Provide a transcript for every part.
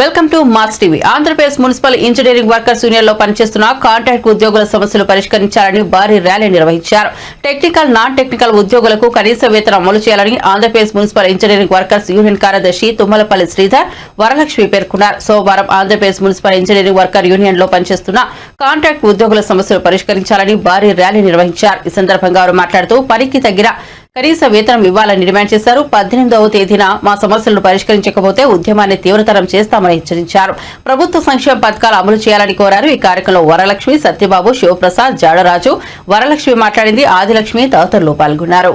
Welcome to marks TV. Andhra Pradesh municipal engineering workers యూనియన్లో పనిచేస్తున్న contract ఉద్యోగుల సమస్యలు పరిష్కరించాలని భారీ ర్యాలీ నిర్వహించారు. టెక్నికల్ నాన్ టెక్నికల్ ఉద్యోగులకు కనీస వేతనం అమలు చేయాలని Andhra Pradesh municipal engineering workers union కార్యదర్శి తుమ్మలపల్లి శ్రీధర్ వరలక్ష్మి పేర్కొన్నారు. సోమవారం ఆంధ్రప్రదేశ్ మున్సిపల్ ఇంజనీరింగ్ వర్కర్ యూనియన్లో పనిచేస్తున్న కాంట్రాక్ట్ ఉద్యోగుల సమస్యలు పరిష్కరించాలని భారీ ర్యాలీ నిర్వహించారు. ఈ సందర్భంగా వారు మాట్లాడుతూ పనికి తగ్గిన కనీస వేతనం ఇవ్వాలని డిమాండ్ చేశారు పద్దెనిమిదవ తేదీన మా సమస్యలను పరిష్కరించకపోతే ఉద్యమాన్ని తీవ్రతరం చేస్తామని హెచ్చరించారు ప్రభుత్వ సంక్షేమ పథకాలు అమలు చేయాలని కోరారు ఈ కార్యక్రమంలో వరలక్ష్మి సత్యబాబు శివప్రసాద్ జాడరాజు వరలక్ష్మి మాట్లాడింది ఆదిలక్ష్మి తదితరులు పాల్గొన్నారు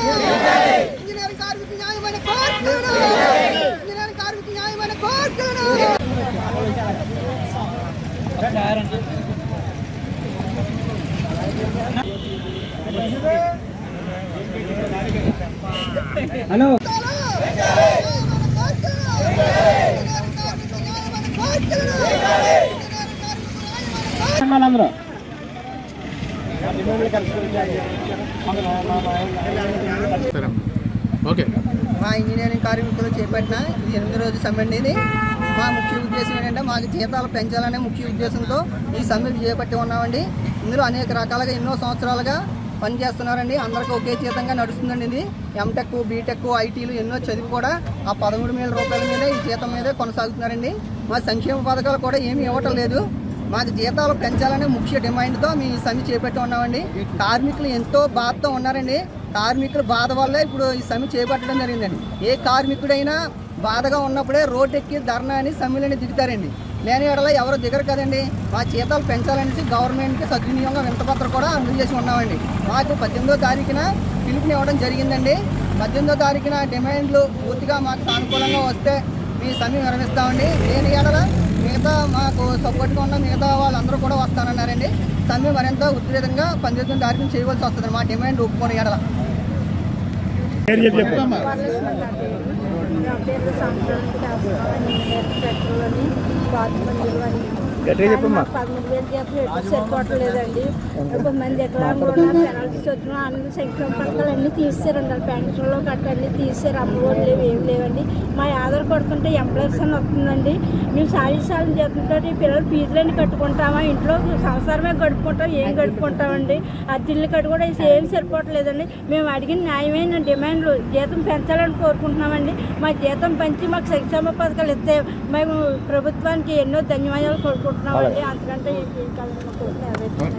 ఇంజనీరింగ్ కార్మిక న్యాయమైన కోర్టును ఇంజనీరింగ్ కార్మిక న్యాయమైన కోర్టును హలో అందరూ ఓకే. మా ఇంజనీరింగ్ కార్మికులు చేపట్టిన ఇది ఎనిమిది రోజు సమ్మె ఇది మా ముఖ్య ఉద్దేశం ఏంటంటే మాకు జీతాలు పెంచాలనే ముఖ్య ఉద్దేశంతో ఈ సమ్మెలు చేపట్టి ఉన్నామండి. ఇందులో అనేక రకాలుగా ఎన్నో సంవత్సరాలుగా పనిచేస్తున్నారండి. అందరికీ ఒకే జీతంగా నడుస్తుందండి ఇది. ఎంటెక్ బీటెక్ ఐటీలు ఎన్నో చదివి కూడా ఆ పదమూడు వేల రూపాయల మీద ఈ జీతం మీదే కొనసాగుతున్నారండి. మా సంక్షేమ పథకాలు కూడా ఏమీ ఇవ్వటం లేదు. మాకు జీతాలు పెంచాలనే ముఖ్య డిమాండ్తో మేము ఈ సమ్మె చేపట్టి ఉన్నామండి. కార్మికులు ఎంతో బాధతో ఉన్నారండి. కార్మికుల బాధ వల్లే ఇప్పుడు ఈ సమ్మె చేపట్టడం జరిగిందండి. ఏ కార్మికుడైనా బాధగా ఉన్నప్పుడే రోడ్డు ఎక్కి ధర్నా అని సమ్మెలని దిగుతారండి లేని ఎడల ఎవరు దిగరు కదండి. మా జీతాలు పెంచాలనేసి గవర్నమెంట్కి సద్వినియోగం వింతపత్ర కూడా అందజేసి ఉన్నామండి. మాకు పద్దెనిమిదో తారీఖున పిలుపునివ్వడం జరిగిందండి. పద్దెనిమిదో తారీఖున డిమాండ్లు పూర్తిగా మాకు సానుకూలంగా వస్తే మీ సమ్మె నిర్వహిస్తామండి లేని ఎడల మిగతా మాకు సపోర్ట్గా ఉన్న మిగతా వాళ్ళందరూ కూడా వస్తానన్నారండి. సమ్మె మరింత ఉధృతంగా పంతొమ్మిది తారీఖున చేయవలసి వస్తుంది. మా డిమాండ్ ఒప్పుకొని ఎడల. పేరు గట్టిగా చెప్పమ్మా. పదమూడు వేలు ఎటు సరిపోవట్లేదండి. కొంతమంది ఎకరాలు కూడా పెనాల్టీస్ వచ్చిన అన్ని సంక్షేమ పథకాలు అన్నీ తీసారండి పెన్షన్లో గట్ట అన్నీ తీసారు అమ్మఒడి లేవు ఏం లేవండి. మా ఆధార్ కొడుతుంటే ఎంప్లాయీస్ అని వస్తుందండి. మేము సాలి సాలి చేస్తుంటే పిల్లలు ఫీజులన్నీ కట్టుకుంటామా? ఇంట్లో సంసారమే గడుపుకుంటాం ఏం గడుపుకుంటామండి? అద్దెల్ని కట్టు కూడా ఏం సరిపోవట్లేదండి. మేము అడిగిన న్యాయమైన డిమాండ్లు జీతం పెంచాలని కోరుకుంటున్నామండి. మా జీతం పెంచి మాకు సంక్షేమ పథకాలు ఇస్తే మేము ప్రభుత్వానికి ఎన్నో ధన్యవాదాలు เราอันเดียกันไปยิงกันมาโกรธแต่เวท